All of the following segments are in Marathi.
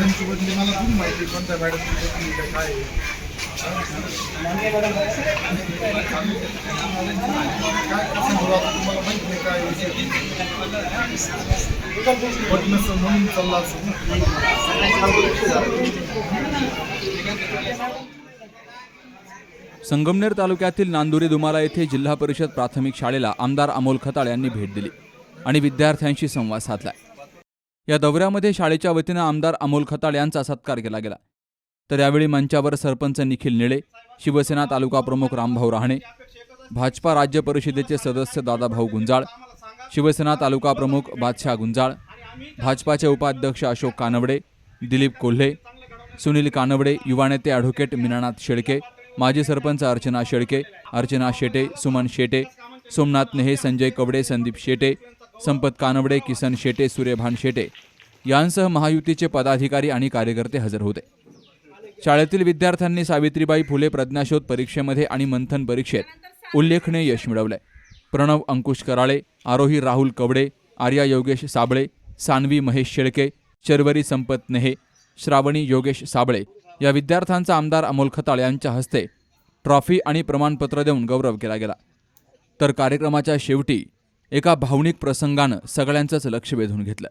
तुमच्या मला थोडी माहिती कोणत्या मॅडम काय काय आहे. कसं आता तुम्हाला नाही काय विषय नसेल म्हणून चालला असेल संगमनेर तालुक्यातील नांदुरी दुमाला येथे जिल्हा परिषद प्राथमिक शाळेला आमदार अमोल खताळ यांनी भेट दिली आणि विद्यार्थ्यांशी संवाद साधला या दौऱ्यामध्ये शाळेच्या वतीनं आमदार अमोल खताळ यांचा सत्कार केला गेला. तर यावेळी मंचावर सरपंच निखिल निळे शिवसेना तालुका प्रमुख रामभाऊ रहाणे भाजपा राज्य परिषदेचे सदस्य दादाभाऊ गुंजाळ शिवसेना तालुका प्रमुख बादशाह गुंजाळ भाजपाचे उपाध्यक्ष अशोक कानवडे दिलीप कोल्हे सुनील कानवडे युवा नेते ॲडव्होकेट मीनानाथ शेळके माजी सरपंच अर्चना शेळके अर्चना शेटे सुमन शेटे सोमनाथ नेहे संजय कवडे संदीप शेटे संपत कानवडे किसन शेटे सूर्यभान शेटे यांसह महायुतीचे पदाधिकारी आणि कार्यकर्ते हजर होते. शाळेतील विद्यार्थ्यांनी सावित्रीबाई फुले प्रज्ञाशोध परीक्षेमध्ये आणि मंथन परीक्षेत उल्लेखनीय यश मिळवलंय. प्रणव अंकुश कराळे आरोही राहुल कवडे आर्या योगेश साबळे सानवी महेश शेळके शर्वरी संपत नेहे श्रावणी योगेश साबळे या विद्यार्थ्यांचा आमदार अमोल खताळ यांच्या हस्ते ट्रॉफी आणि प्रमाणपत्र देऊन गौरव केला गेला. तर कार्यक्रमाच्या शेवटी एका भावनिक प्रसंगानं सगळ्यांचंच लक्ष वेधून घेतलं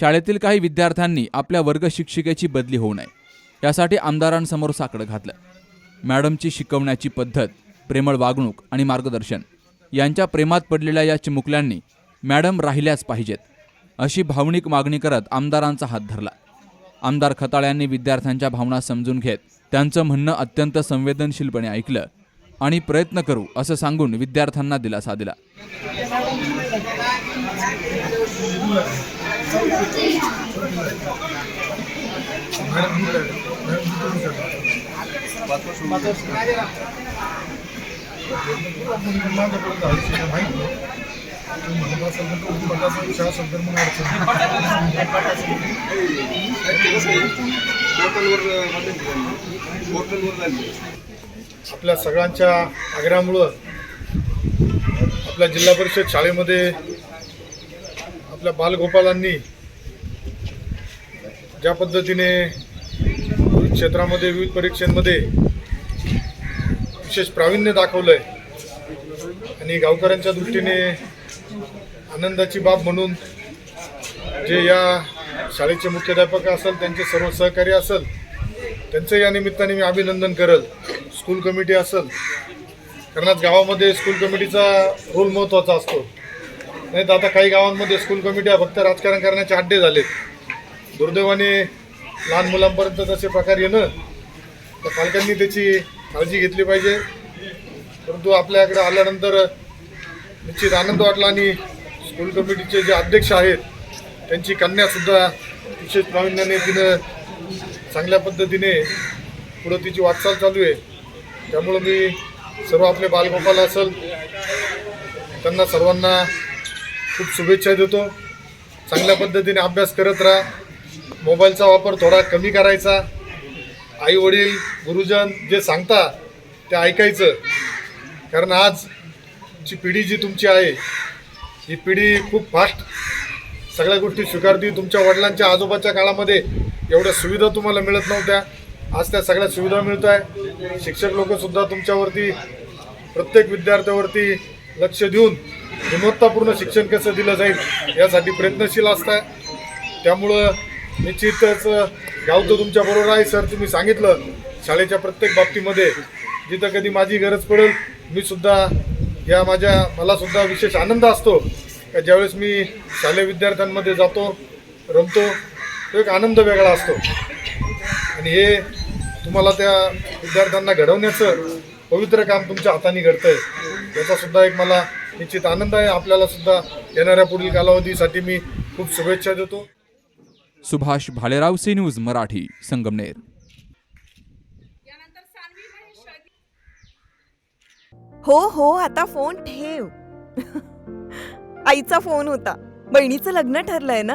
शाळेतील काही विद्यार्थ्यांनी आपल्या वर्ग शिक्षिकेची बदली होऊ नये यासाठी आमदारांसमोर साकडं घातलं मॅडमची शिकवण्याची पद्धत प्रेमळ वागणूक आणि मार्गदर्शन यांच्या प्रेमात पडलेल्या या चिमुकल्यांनी मॅडम राहिल्याच पाहिजेत अशी भावनिक मागणी करत आमदारांचा हात धरला. आमदार खताळ्यांनी विद्यार्थ्यांच्या भावना समजून घेत त्यांचं म्हणणं अत्यंत संवेदनशीलपणे ऐकलं. आणि प्रयत्न करू असं सांगून विद्यार्थ्यांना दिलासा दिला. आपल्या सगळ्यांच्या आग्रहामुळं आपल्या जिल्हा परिषद शाळेमध्ये आपल्या बालगोपालांनी ज्या पद्धतीने विविध क्षेत्रामध्ये विविध परीक्षांमध्ये विशेष प्रावीण्य दाखवलं आहे आणि गावकऱ्यांच्या दृष्टीने आनंदाची बाब म्हणून जे या शाळेचे मुख्याध्यापक असेल त्यांचे सर्व सहकारी असेल त्यांचं या निमित्ताने मी अभिनंदन करल. स्कूल कमिटी असेल कारण आज गावामध्ये स्कूल कमिटीचा रोल महत्त्वाचा असतो. नाही तर आता काही गावांमध्ये स्कूल कमिट्या फक्त राजकारण करण्याचे अड्डे झालेत. दुर्दैवाने लहान मुलांपर्यंत तसे प्रकार येणं तर पालकांनी त्याची काळजी घेतली पाहिजे. परंतु आपल्याकडे आल्यानंतर निश्चित आनंद वाटला आणि स्कूल कमिटीचे जे अध्यक्ष आहेत त्यांची कन्यासुद्धा विशेष प्रावीण्याने तिनं चांगल्या पद्धतीने पुढं तिची वाटचाल चालू आहे. त्यामुळं मी सर्व आपले बालगोपाल असेल त्यांना सर्वांना खूप शुभेच्छा देतो. चांगल्या पद्धतीने अभ्यास करत राहा. मोबाईलचा वापर थोडा कमी करायचा. आई वडील गुरुजन जे सांगता ते ऐकायचं. कारण आज आजची पिढी जी तुमची आहे ही पिढी खूप फास्ट सगळ्या गोष्टी स्वीकारते. तुमच्या वडिलांच्या आजोबाच्या काळामध्ये एवढ्या सुविधा तुम्हाला मिळत नव्हत्या. आज त्या सगळ्या सुविधा मिळत आहे शिक्षक लोकसुद्धा तुमच्यावरती प्रत्येक विद्यार्थ्यावरती लक्ष देऊन गुणवत्तापूर्ण शिक्षण कसं दिलं जाईल यासाठी प्रयत्नशील असताय. त्यामुळं निश्चितच गाव तर तुमच्या बरोबर आहे सर तुम्ही सांगितलं शाळेच्या प्रत्येक बाबतीमध्ये जिथं कधी माझी गरज पडेल मी सुद्धा या माझ्या मला सुद्धा विशेष आनंद असतो का ज्यावेळेस मी शालेय विद्यार्थ्यांमध्ये जातो रमतो तो एक आनंद वेगळा असतो. आणि हे तुम्हाला त्या विद्यार्थ्यांना घडवण्याचं पवित्र काम तुमच्या हाताने घडतंय. याचा सुद्धा एक मला निश्चित आनंद आहे. आपल्याला सुद्धा येणाऱ्या पुढील कालावधीसाठी मी खूप शुभेच्छा देतो. Subhash Bhalerao C news Marathi Sangamner. हो हो आता फोन ठेव. आईचा फोन होता. बहिणीचं लग्न ठरलंय ना?